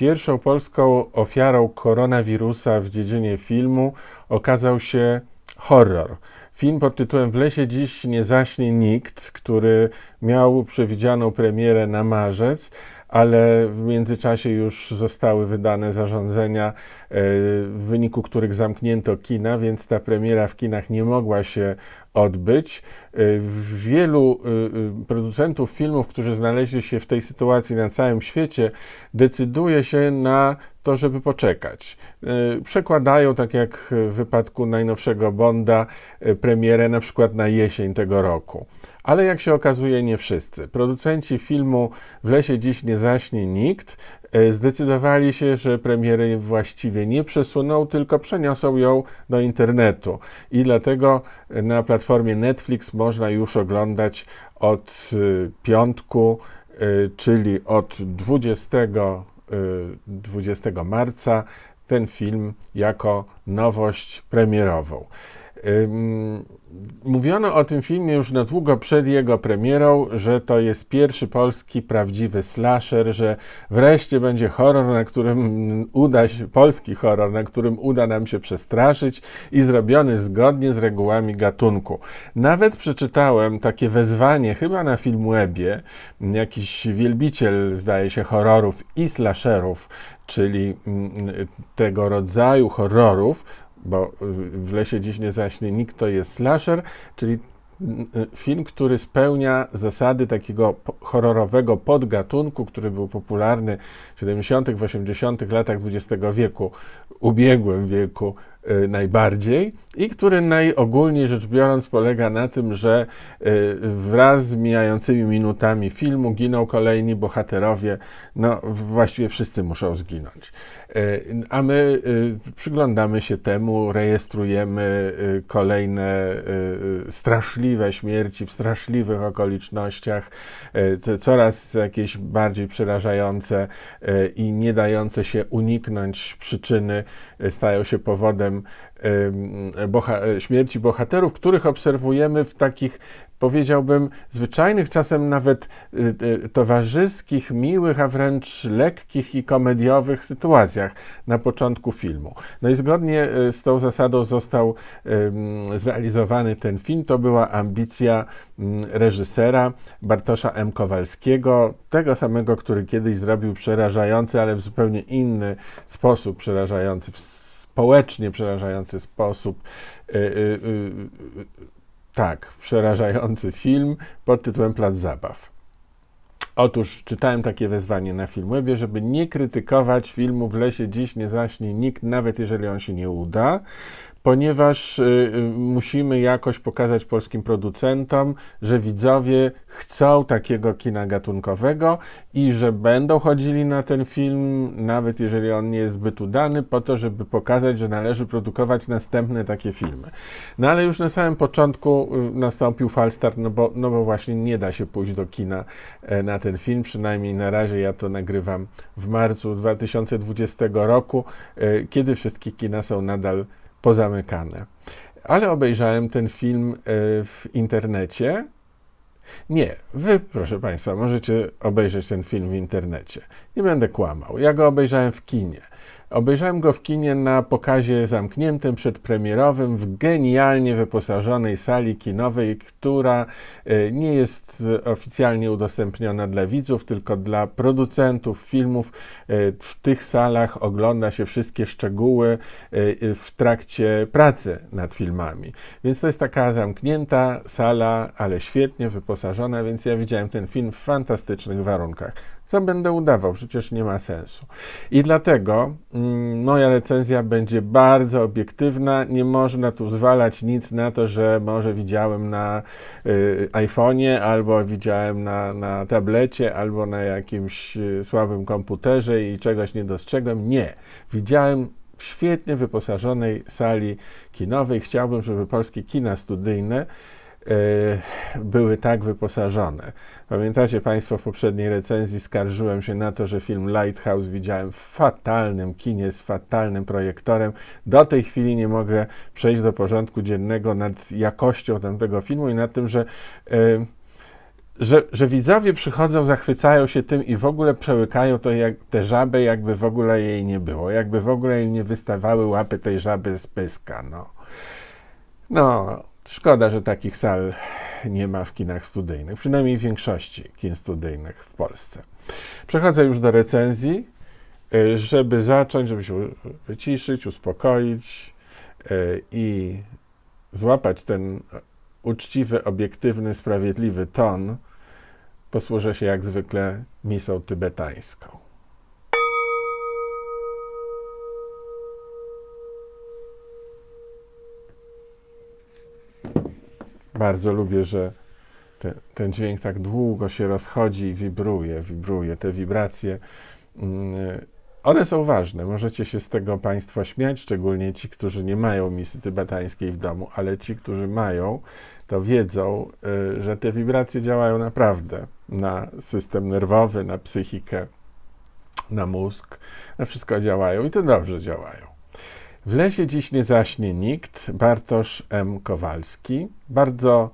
Pierwszą polską ofiarą koronawirusa w dziedzinie filmu okazał się horror. Film pod tytułem W lesie dziś nie zaśnie nikt, który miał przewidzianą premierę na marzec, ale w międzyczasie już zostały wydane zarządzenia, w wyniku których zamknięto kina, więc ta premiera w kinach nie mogła się odbyć. E, wielu e, producentów filmów, którzy znaleźli się w tej sytuacji na całym świecie, decyduje się na to, żeby poczekać. Przekładają, tak jak w wypadku najnowszego Bonda, premierę na przykład na jesień tego roku. Ale jak się okazuje, nie wszyscy. Producenci filmu W lesie dziś nie zaśnie nikt e, zdecydowali się, że premiery właściwie nie przesuną, tylko przeniosą ją do internetu. I dlatego na platformie Netflix można już oglądać od e, piątku, e, czyli od 20, 20 marca, ten film jako nowość premierową. Mówiono o tym filmie już na długo przed jego premierą, że to jest pierwszy polski prawdziwy slasher, że wreszcie będzie horror, na którym uda się, polski horror, na którym uda nam się przestraszyć i zrobiony zgodnie z regułami gatunku. Nawet przeczytałem takie wezwanie, chyba na Filmwebie, jakiś wielbiciel, zdaje się, horrorów i slasherów, czyli mm, tego rodzaju horrorów, bo w lesie dziś nie zaśnie nikt, to jest slasher, czyli film, który spełnia zasady takiego horrorowego podgatunku, który był popularny w 70., w 80. latach XX wieku, ubiegłym wieku y, najbardziej i który najogólniej rzecz biorąc polega na tym, że y, wraz z mijającymi minutami filmu giną kolejni bohaterowie, no właściwie wszyscy muszą zginąć. E, a my e, przyglądamy się temu, rejestrujemy e, kolejne straszliwe śmierci w straszliwych okolicznościach, coraz jakieś bardziej przerażające i nie dające się uniknąć przyczyny stają się powodem boha śmierci bohaterów, których obserwujemy w takich powiedziałbym, zwyczajnych, czasem nawet y, y, towarzyskich, miłych, a wręcz lekkich i komediowych sytuacjach na początku filmu. No i zgodnie y, z tą zasadą został zrealizowany ten film. To była ambicja reżysera Bartosza M. Kowalskiego, tego samego, który kiedyś zrobił przerażający, ale w zupełnie inny sposób przerażający, w społecznie przerażający sposób tak, przerażający film pod tytułem Plac Zabaw. Otóż czytałem takie wezwanie na Filmwebie, żeby nie krytykować filmu W lesie dziś nie zaśnie nikt, nawet jeżeli on się nie uda, ponieważ y, y, musimy jakoś pokazać polskim producentom, że widzowie chcą takiego kina gatunkowego i że będą chodzili na ten film, nawet jeżeli on nie jest zbyt udany, po to, żeby pokazać, że należy produkować następne takie filmy. No ale już na samym początku y, nastąpił falstart, no bo, no bo właśnie nie da się pójść do kina e, na ten film, przynajmniej na razie ja to nagrywam w marcu 2020 roku, e, kiedy wszystkie kina są nadal pozamykane. Ale obejrzałem ten film e, w internecie. Nie, wy, proszę Państwa, możecie obejrzeć ten film w internecie. Nie będę kłamał. Ja go obejrzałem w kinie. Obejrzałem go w kinie na pokazie zamkniętym, przedpremierowym, w genialnie wyposażonej sali kinowej, która e, nie jest oficjalnie udostępniona dla widzów, tylko dla producentów filmów. E, w tych salach ogląda się wszystkie szczegóły e, w trakcie pracy nad filmami. Więc to jest taka zamknięta sala, ale świetnie wyposażona, więc ja widziałem ten film w fantastycznych warunkach. Co będę udawał? Przecież nie ma sensu. I dlatego mm, moja recenzja będzie bardzo obiektywna. Nie można tu zwalać nic na to, że może widziałem na y, iPhone'ie, albo widziałem na, na tablecie, albo na jakimś y, słabym komputerze i czegoś nie dostrzegłem. Nie. Widziałem w świetnie wyposażonej sali kinowej. Chciałbym, żeby polskie kina studyjne były tak wyposażone. Pamiętacie Państwo, w poprzedniej recenzji skarżyłem się na to, że film Lighthouse widziałem w fatalnym kinie z fatalnym projektorem. Do tej chwili nie mogę przejść do porządku dziennego nad jakością tamtego filmu i nad tym, że e, że, że widzowie przychodzą, zachwycają się tym i w ogóle przełykają to jak tę żabę, jakby w ogóle jej nie było, jakby w ogóle im nie wystawały łapy tej żaby z pyska. No, no szkoda, że takich sal nie ma w kinach studyjnych, przynajmniej w większości kin studyjnych w Polsce. Przechodzę już do recenzji, y, żeby zacząć, żeby się wyciszyć, uspokoić y, i złapać ten uczciwy, obiektywny, sprawiedliwy ton, posłużę się jak zwykle misą tybetańską. Bardzo lubię, że te, ten dźwięk tak długo się rozchodzi i wibruje, wibruje. Te wibracje, mm, one są ważne. Możecie się z tego Państwo śmiać, szczególnie ci, którzy nie mają misy tybetańskiej w domu, ale ci, którzy mają, to wiedzą, y, że te wibracje działają naprawdę na system nerwowy, na psychikę, na mózg, na wszystko działają i to dobrze działają. W lesie dziś nie zaśnie nikt. Bartosz M. Kowalski, bardzo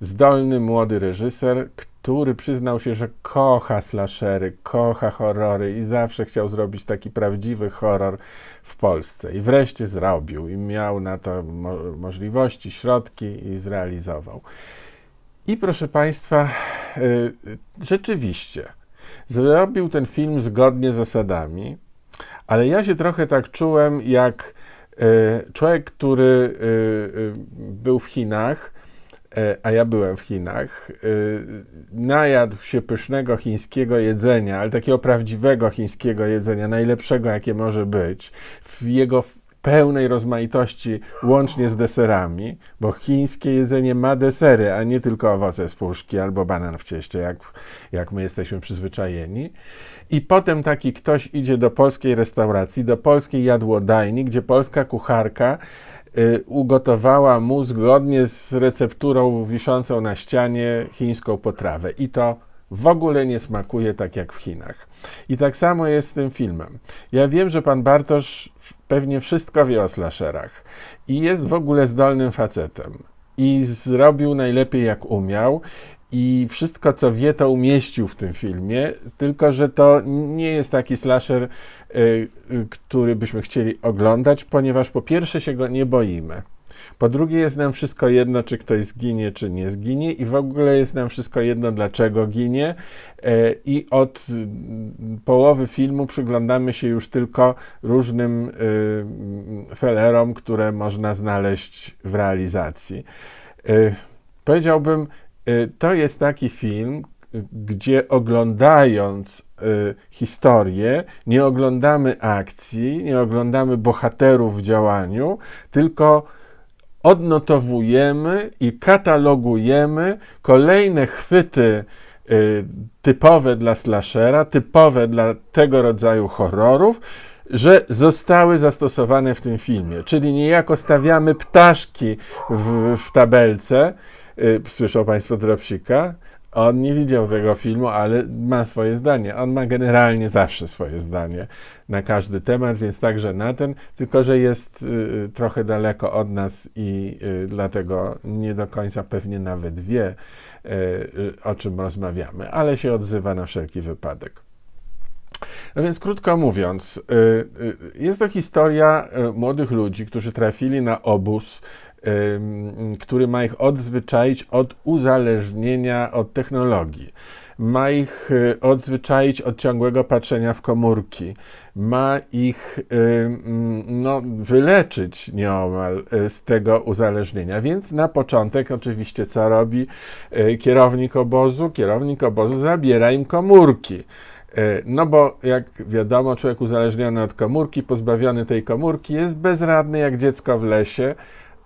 zdolny młody reżyser, który przyznał się, że kocha slashery, kocha horrory i zawsze chciał zrobić taki prawdziwy horror w Polsce. I wreszcie zrobił i miał na to mo możliwości, środki i zrealizował. I proszę Państwa, yy, rzeczywiście zrobił ten film zgodnie z zasadami, ale ja się trochę tak czułem jak człowiek, który yy, był w Chinach E, a ja byłem w Chinach, e, najadł się pysznego chińskiego jedzenia, ale takiego prawdziwego chińskiego jedzenia, najlepszego jakie może być, w jego pełnej rozmaitości, łącznie z deserami, bo chińskie jedzenie ma desery, a nie tylko owoce z puszki albo banan w cieście, jak, jak my jesteśmy przyzwyczajeni. I potem taki ktoś idzie do polskiej restauracji, do polskiej jadłodajni, gdzie polska kucharka Y, ugotowała mu zgodnie z recepturą wiszącą na ścianie chińską potrawę. I to w ogóle nie smakuje tak jak w Chinach. I tak samo jest z tym filmem. Ja wiem, że pan Bartosz pewnie wszystko wie o slasherach i jest w ogóle zdolnym facetem. I zrobił najlepiej jak umiał i wszystko, co wie, to umieścił w tym filmie, tylko że to nie jest taki slasher, y, y, który byśmy chcieli oglądać, ponieważ po pierwsze się go nie boimy. Po drugie, jest nam wszystko jedno, czy ktoś zginie, czy nie zginie, i w ogóle jest nam wszystko jedno, dlaczego ginie. E, I od y, połowy filmu przyglądamy się już tylko różnym felerom, które można znaleźć w realizacji. E, powiedziałbym, Y, to jest taki film, gdzie oglądając y, historię, nie oglądamy akcji, nie oglądamy bohaterów w działaniu, tylko odnotowujemy i katalogujemy kolejne chwyty y, typowe dla slashera, typowe dla tego rodzaju horrorów, że zostały zastosowane w tym filmie. Czyli niejako stawiamy ptaszki w, w tabelce, Y, słyszał Państwo Dropsika? On nie widział tego filmu, ale ma swoje zdanie. On ma generalnie zawsze swoje zdanie na każdy temat, więc także na ten, tylko że jest y, trochę daleko od nas i y, dlatego nie do końca pewnie nawet wie, y, y o czym rozmawiamy, ale się odzywa na wszelki wypadek. No więc krótko mówiąc, y, jest to historia młodych ludzi, którzy trafili na obóz który ma ich odzwyczaić od uzależnienia od technologii. Ma ich y, odzwyczaić od ciągłego patrzenia w komórki. Ma ich no, wyleczyć nieomal y, z tego uzależnienia. Więc na początek, oczywiście, co robi y, kierownik obozu? Kierownik obozu zabiera im komórki. No bo jak wiadomo, człowiek uzależniony od komórki, pozbawiony tej komórki, jest bezradny jak dziecko w lesie,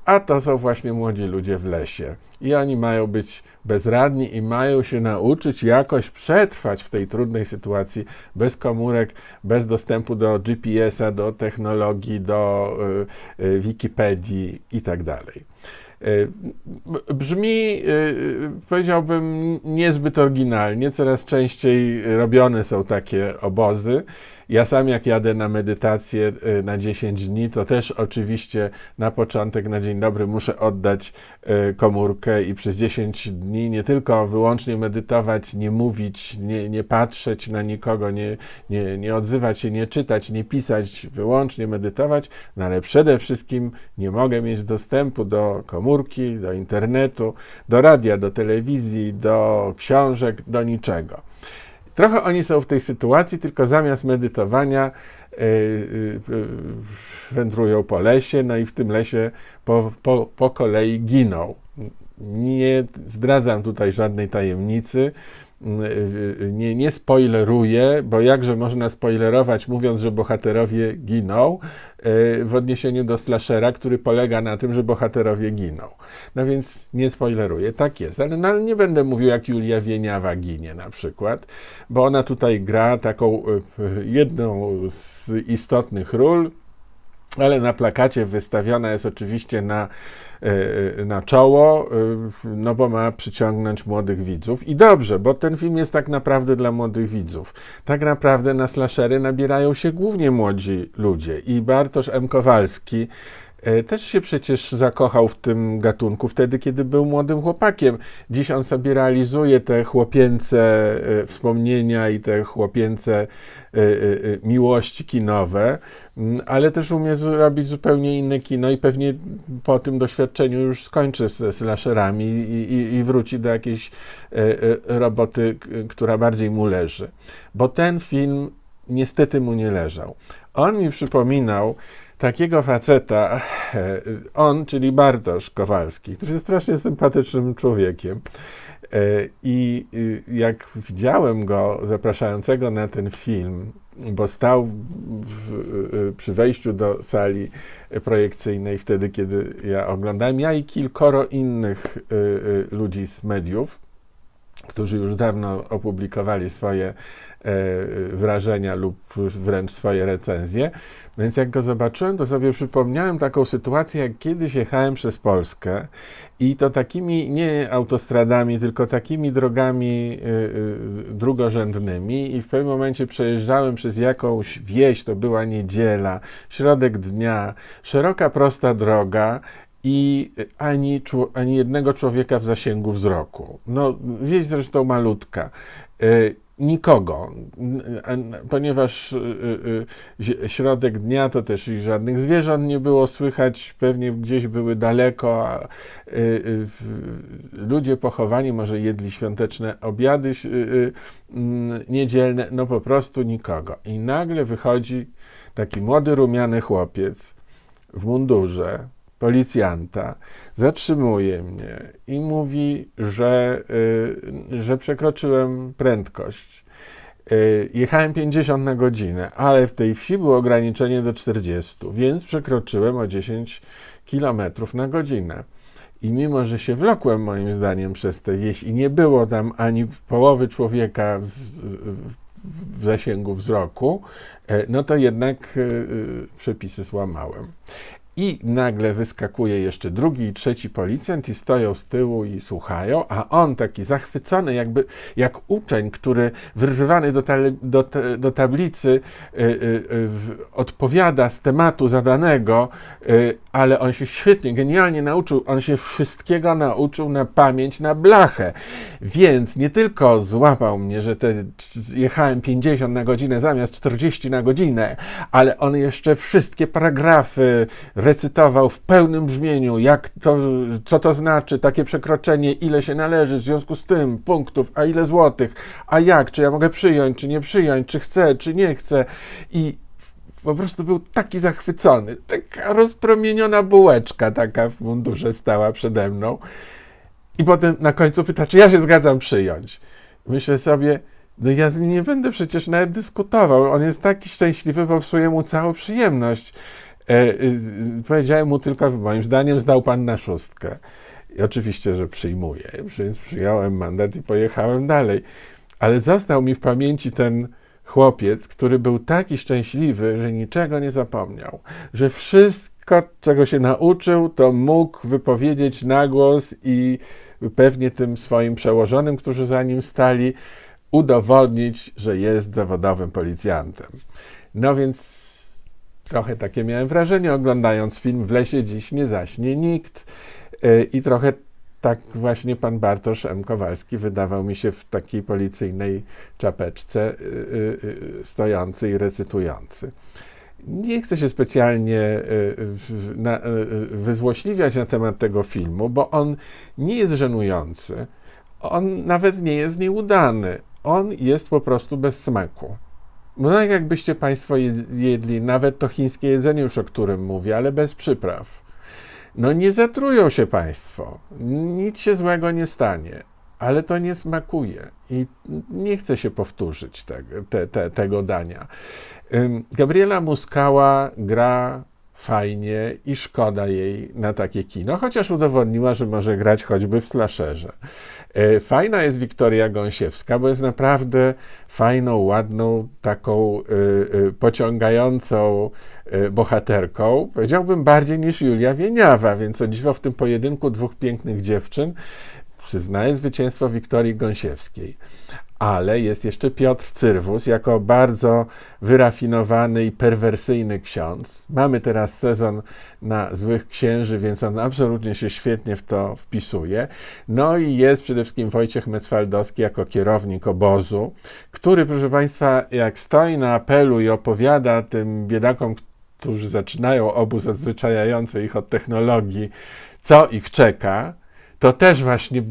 a to są właśnie młodzi ludzie w lesie. I oni mają być bezradni i mają się nauczyć jakoś przetrwać w tej trudnej sytuacji bez komórek, bez dostępu do GPS-a, do technologii, do y, y, Wikipedii itd. Tak y, brzmi, y, powiedziałbym, niezbyt oryginalnie. Coraz częściej robione są takie obozy Ja sam jak jadę na medytację y, na 10 dni, to też oczywiście na początek, na dzień dobry muszę oddać y, komórkę i przez 10 dni nie tylko wyłącznie medytować, nie mówić, nie, nie patrzeć na nikogo, nie, nie, nie odzywać się, nie czytać, nie pisać, wyłącznie medytować, no ale przede wszystkim nie mogę mieć dostępu do komórki, do internetu, do radia, do telewizji, do książek, do niczego. Trochę oni są w tej sytuacji, tylko zamiast medytowania yy, yy, wędrują po lesie, no i w tym lesie po, po, po kolei giną. Nie zdradzam tutaj żadnej tajemnicy, nie, nie spoileruję, bo jakże można spoilerować, mówiąc, że bohaterowie giną, w odniesieniu do slashera, który polega na tym, że bohaterowie giną. No więc nie spoileruję, tak jest. Ale, no, nie będę mówił, jak Julia Wieniawa ginie na przykład, bo ona tutaj gra taką jedną z istotnych ról, ale na plakacie wystawiona jest oczywiście na, e, na czoło, e, no bo ma przyciągnąć młodych widzów. I dobrze, bo ten film jest tak naprawdę dla młodych widzów. Tak naprawdę na slashery nabierają się głównie młodzi ludzie. I Bartosz M. Kowalski E, też się przecież zakochał w tym gatunku wtedy, kiedy był młodym chłopakiem. Dziś on sobie realizuje te chłopięce e, wspomnienia i te chłopięce e, miłości kinowe, ale też umie zrobić zupełnie inne kino i pewnie po tym doświadczeniu już skończy z slasherami i, i, i wróci do jakiejś roboty, która bardziej mu leży. Bo ten film niestety mu nie leżał. On mi przypominał takiego faceta, e, on, czyli Bartosz Kowalski, który jest strasznie sympatycznym człowiekiem. E, I jak widziałem go zapraszającego na ten film, bo stał w, przy wejściu do sali projekcyjnej wtedy, kiedy ja oglądałem, ja i kilkoro innych e, ludzi z mediów, którzy już dawno opublikowali swoje wrażenia lub wręcz swoje recenzje. Więc jak go zobaczyłem, to sobie przypomniałem taką sytuację, jak kiedyś jechałem przez Polskę i to takimi nie autostradami, tylko takimi drogami y, y, drugorzędnymi i w pewnym momencie przejeżdżałem przez jakąś wieś, to była niedziela, środek dnia, szeroka, prosta droga i ani, ani jednego człowieka w zasięgu wzroku. No, wieś zresztą malutka. Y, nikogo, ponieważ y, y, środek dnia to też i żadnych zwierząt nie było słychać, pewnie gdzieś były daleko, a ludzie pochowani może jedli świąteczne obiady niedzielne, no po prostu nikogo. I nagle wychodzi taki młody, rumiany chłopiec w mundurze, policjanta, zatrzymuje mnie i mówi, że, y, że przekroczyłem prędkość. Y, jechałem 50 na godzinę, ale w tej wsi było ograniczenie do 40, więc przekroczyłem o 10 km na godzinę. I mimo, że się wlokłem moim zdaniem przez tę wieś i nie było tam ani połowy człowieka w, w zasięgu wzroku, y, no to jednak przepisy złamałem. I nagle wyskakuje jeszcze drugi i trzeci policjant i stoją z tyłu i słuchają, a on taki zachwycony, jakby jak uczeń, który wyrywany do, do, do tablicy y, y, y, odpowiada z tematu zadanego, y, ale on się świetnie, genialnie nauczył, on się wszystkiego nauczył na pamięć, na blachę. Więc nie tylko złapał mnie, że te, jechałem 50 na godzinę zamiast 40 na godzinę, ale on jeszcze wszystkie paragrafy recytował w pełnym brzmieniu, jak to, co to znaczy, takie przekroczenie, ile się należy, w związku z tym punktów, a ile złotych, a jak, czy ja mogę przyjąć, czy nie przyjąć, czy chcę, czy nie chcę. I po prostu był taki zachwycony. Taka rozpromieniona bułeczka taka w mundurze stała przede mną. I potem na końcu pyta, czy ja się zgadzam przyjąć. Myślę sobie, no ja z nim nie będę przecież nawet dyskutował. On jest taki szczęśliwy, bo psuje mu całą przyjemność. E, e, powiedziałem mu tylko, moim zdaniem zdał pan na szóstkę. I oczywiście, że przyjmuję, więc przyjąłem mandat i pojechałem dalej. Ale został mi w pamięci ten chłopiec, który był taki szczęśliwy, że niczego nie zapomniał, że wszystko, czego się nauczył, to mógł wypowiedzieć na głos i pewnie tym swoim przełożonym, którzy za nim stali, udowodnić, że jest zawodowym policjantem. No więc trochę takie miałem wrażenie, oglądając film W lesie dziś nie zaśnie nikt. Y, I trochę tak właśnie pan Bartosz M. Kowalski wydawał mi się w takiej policyjnej czapeczce stojący i recytujący. Nie chcę się specjalnie wyzłośliwiać na temat tego filmu, bo on nie jest żenujący. On nawet nie jest nieudany. On jest po prostu bez smaku. No tak jakbyście Państwo jedli nawet to chińskie jedzenie już, o którym mówię, ale bez przypraw. No nie zatrują się Państwo. Nic się złego nie stanie, ale to nie smakuje i nie chce się powtórzyć te, te, te, tego dania. Gabriela Muskała gra fajnie i szkoda jej na takie kino, chociaż udowodniła, że może grać choćby w slasherze. E, fajna jest Wiktoria Gąsiewska, bo jest naprawdę fajną, ładną, taką y, y, pociągającą bohaterką. Powiedziałbym bardziej niż Julia Wieniawa, więc o dziwo w tym pojedynku dwóch pięknych dziewczyn przyznaję zwycięstwo Wiktorii Gąsiewskiej ale jest jeszcze Piotr Cyrwus jako bardzo wyrafinowany i perwersyjny ksiądz. Mamy teraz sezon na złych księży, więc on absolutnie się świetnie w to wpisuje. No i jest przede wszystkim Wojciech Mecwaldowski jako kierownik obozu, który, proszę Państwa, jak stoi na apelu i opowiada tym biedakom, którzy zaczynają obóz odzwyczajający ich od technologii, co ich czeka, to też właśnie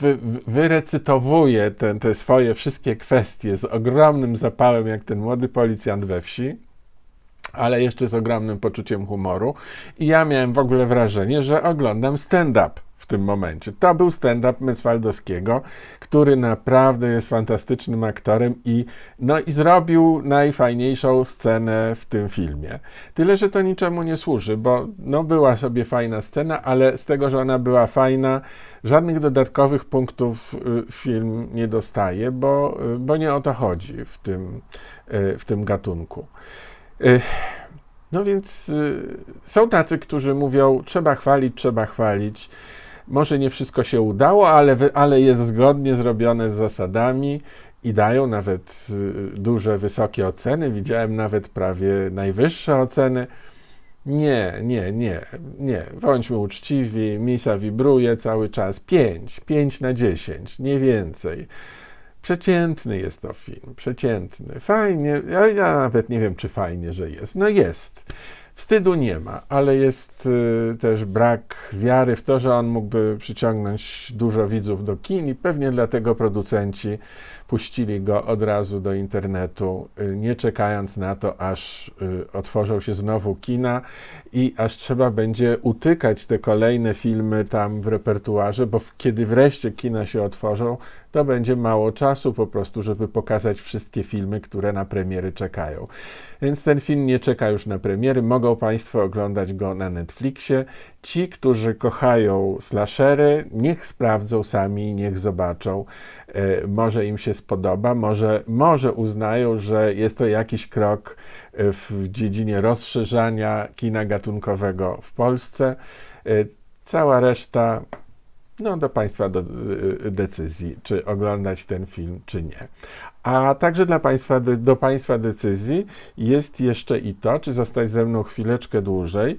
wy, wyrecytowuje te, te swoje wszystkie kwestie z ogromnym zapałem, jak ten młody policjant we wsi, ale jeszcze z ogromnym poczuciem humoru. I ja miałem w ogóle wrażenie, że oglądam stand-up tym momencie. To był stand-up Metzwaldowskiego, który naprawdę jest fantastycznym aktorem i, no, i zrobił najfajniejszą scenę w tym filmie. Tyle, że to niczemu nie służy, bo no, była sobie fajna scena, ale z tego, że ona była fajna, żadnych dodatkowych punktów y, film nie dostaje, bo, y, bo nie o to chodzi w tym, y, w tym gatunku. No więc są tacy, którzy mówią, trzeba chwalić, trzeba chwalić. Może nie wszystko się udało, ale, ale jest zgodnie zrobione z zasadami i dają nawet y, duże, wysokie oceny. Widziałem nawet prawie najwyższe oceny. Nie, nie, nie, nie. Bądźmy uczciwi. Misa wibruje cały czas. 5, 5 na 10, nie więcej. Przeciętny jest to film, przeciętny. Fajnie, ja, ja nawet nie wiem, czy fajnie, że jest. No jest. Wstydu nie ma, ale jest y, też brak wiary w to, że on mógłby przyciągnąć dużo widzów do kin i pewnie dlatego producenci puścili go od razu do internetu, y, nie czekając na to, aż y, otworzą się znowu kina i aż trzeba będzie utykać te kolejne filmy tam w repertuarze, bo kiedy wreszcie kina się otworzą, to będzie mało czasu po prostu, żeby pokazać wszystkie filmy, które na premiery czekają. Więc ten film nie czeka już na premiery. Mogą Państwo oglądać go na Netflixie. Ci, którzy kochają slashery, niech sprawdzą sami, niech zobaczą. E, może im się spodoba, może, może uznają, że jest to jakiś krok e, w dziedzinie rozszerzania kina gatunkowego w Polsce. E, cała reszta no, do Państwa do, decyzji, czy oglądać ten film, czy nie. A także dla państwa, do Państwa decyzji jest jeszcze i to, czy zostać ze mną chwileczkę dłużej,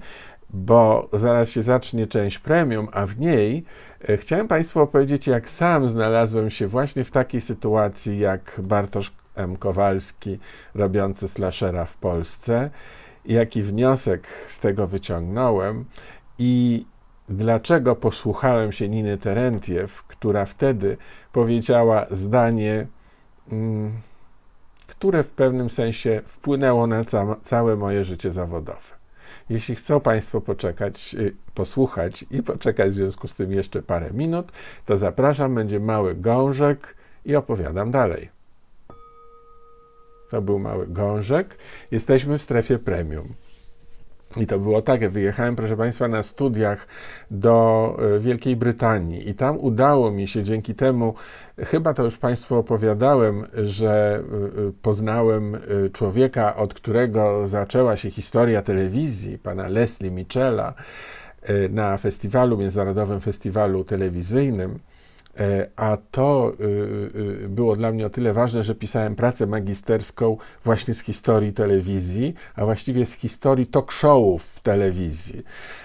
bo zaraz się zacznie część premium, a w niej e, chciałem Państwu opowiedzieć, jak sam znalazłem się właśnie w takiej sytuacji, jak Bartosz M. Kowalski robiący slashera w Polsce, jaki wniosek z tego wyciągnąłem i dlaczego posłuchałem się Niny Terentiew, która wtedy powiedziała zdanie, mm, które w pewnym sensie wpłynęło na ca całe moje życie zawodowe. Jeśli chcą Państwo poczekać, y, posłuchać i poczekać w związku z tym jeszcze parę minut, to zapraszam, będzie mały gążek i opowiadam dalej. To był mały gążek. Jesteśmy w strefie premium. I to było tak, ja wyjechałem, proszę Państwa, na studiach do e, Wielkiej Brytanii i tam udało mi się dzięki temu, chyba to już Państwu opowiadałem, że e, e, poznałem człowieka, od którego zaczęła się historia telewizji, pana Leslie Michela, na festiwalu, Międzynarodowym Festiwalu Telewizyjnym A to y, y, było dla mnie o tyle ważne, że pisałem pracę magisterską właśnie z historii telewizji, a właściwie z historii talk showów w telewizji.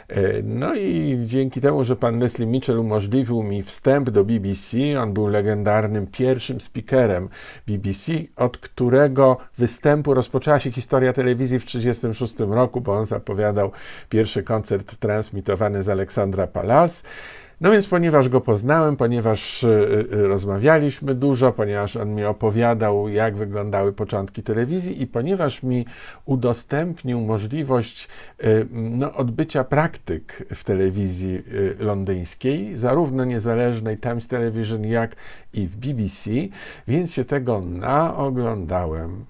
E, No i dzięki temu, że pan Leslie Mitchell umożliwił mi wstęp do BBC, on był legendarnym pierwszym speakerem BBC, od którego występu rozpoczęła się historia telewizji w 1936 roku, bo on zapowiadał pierwszy koncert transmitowany z Aleksandra Palace. No więc, ponieważ go poznałem, ponieważ y, y, rozmawialiśmy dużo, ponieważ on mi opowiadał, jak wyglądały początki telewizji, i ponieważ mi udostępnił możliwość y, no, odbycia praktyk w telewizji y, londyńskiej, zarówno niezależnej Times Television, jak i w BBC, więc się tego naoglądałem,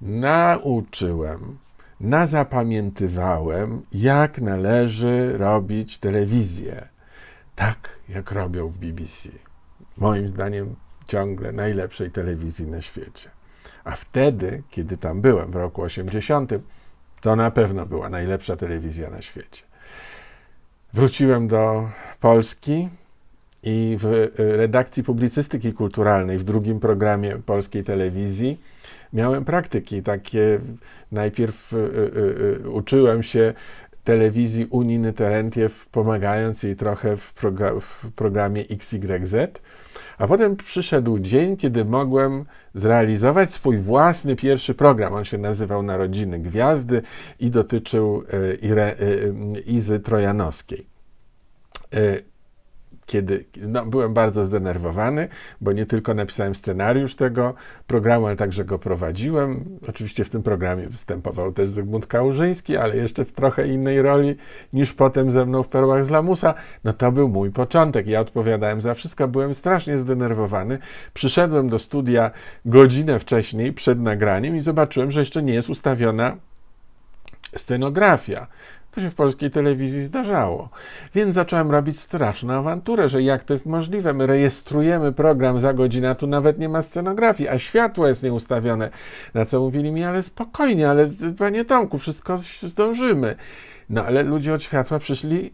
nauczyłem nazapamiętywałem, jak należy robić telewizję. Tak, jak robią w BBC. Moim zdaniem ciągle najlepszej telewizji na świecie. A wtedy, kiedy tam byłem, w roku 80, to na pewno była najlepsza telewizja na świecie. Wróciłem do Polski i w y, redakcji publicystyki kulturalnej w drugim programie polskiej telewizji miałem praktyki takie. Najpierw y, y, uczyłem się telewizji Uniny Terentiew, pomagając jej trochę w, progra- w programie XYZ, a potem przyszedł dzień, kiedy mogłem zrealizować swój własny pierwszy program. On się nazywał Narodziny Gwiazdy i dotyczył e, Ire, e, Izy Trojanowskiej. Kiedy no, byłem bardzo zdenerwowany, bo nie tylko napisałem scenariusz tego programu, ale także go prowadziłem. Oczywiście w tym programie występował też Zygmunt Kałużyński, ale jeszcze w trochę innej roli niż potem ze mną w Perłach z Lamusa. No to był mój początek. Ja odpowiadałem za wszystko, byłem strasznie zdenerwowany. Przyszedłem do studia godzinę wcześniej, przed nagraniem i zobaczyłem, że jeszcze nie jest ustawiona scenografia. To się w polskiej telewizji zdarzało. Więc zacząłem robić straszną awanturę, że jak to jest możliwe, my rejestrujemy program za godzinę, a tu nawet nie ma scenografii, a światło jest nieustawione. Na co mówili mi, ale spokojnie, ale panie Tomku, wszystko zdążymy. No ale ludzie od światła przyszli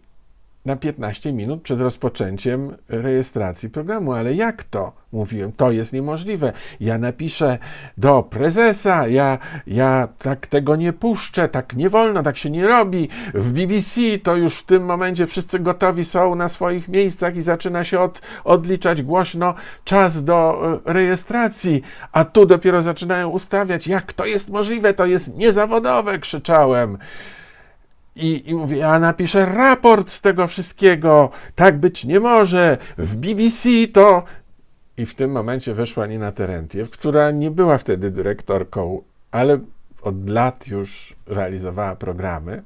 na 15 minut przed rozpoczęciem rejestracji programu. Ale jak to? Mówiłem, to jest niemożliwe. Ja napiszę do prezesa, ja, ja tak tego nie puszczę, tak nie wolno, tak się nie robi. W BBC to już w tym momencie wszyscy gotowi są na swoich miejscach i zaczyna się od, odliczać głośno czas do e, rejestracji, a tu dopiero zaczynają ustawiać. Jak to jest możliwe? To jest niezawodowe, krzyczałem. I, I mówię, ja napiszę raport z tego wszystkiego. Tak być nie może. W BBC to. I w tym momencie weszła Nina Terentiew, która nie była wtedy dyrektorką, ale od lat już realizowała programy.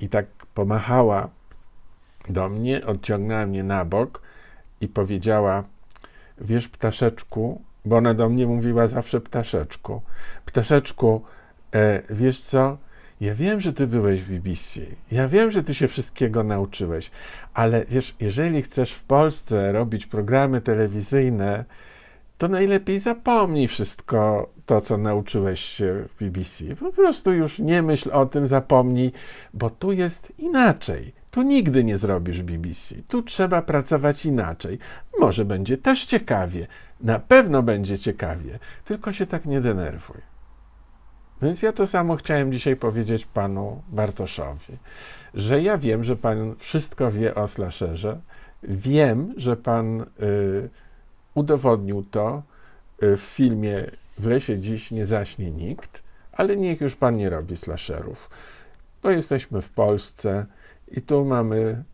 I tak pomachała do mnie, odciągnęła mnie na bok i powiedziała: Wiesz, ptaszeczku, bo ona do mnie mówiła zawsze ptaszeczku. Ptaszeczku, e, wiesz co? Ja wiem, że ty byłeś w BBC. Ja wiem, że ty się wszystkiego nauczyłeś, ale wiesz, jeżeli chcesz w Polsce robić programy telewizyjne, to najlepiej zapomnij wszystko to, co nauczyłeś się w BBC. Po prostu już nie myśl o tym, zapomnij, bo tu jest inaczej. Tu nigdy nie zrobisz BBC. Tu trzeba pracować inaczej. Może będzie też ciekawie. Na pewno będzie ciekawie. Tylko się tak nie denerwuj. Więc ja to samo chciałem dzisiaj powiedzieć panu Bartoszowi, że ja wiem, że pan wszystko wie o slasherze. Wiem, że pan y, udowodnił to y, w filmie W lesie dziś nie zaśnie nikt, ale niech już pan nie robi slasherów. Bo jesteśmy w Polsce i tu mamy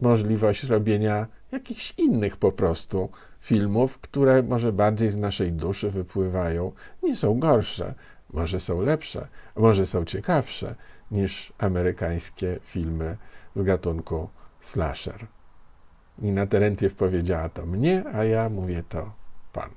możliwość robienia jakichś innych po prostu filmów, które może bardziej z naszej duszy wypływają. Nie są gorsze, może są lepsze, może są ciekawsze niż amerykańskie filmy z gatunku slasher. Nina Terentiew powiedziała to mnie, a ja mówię to panu.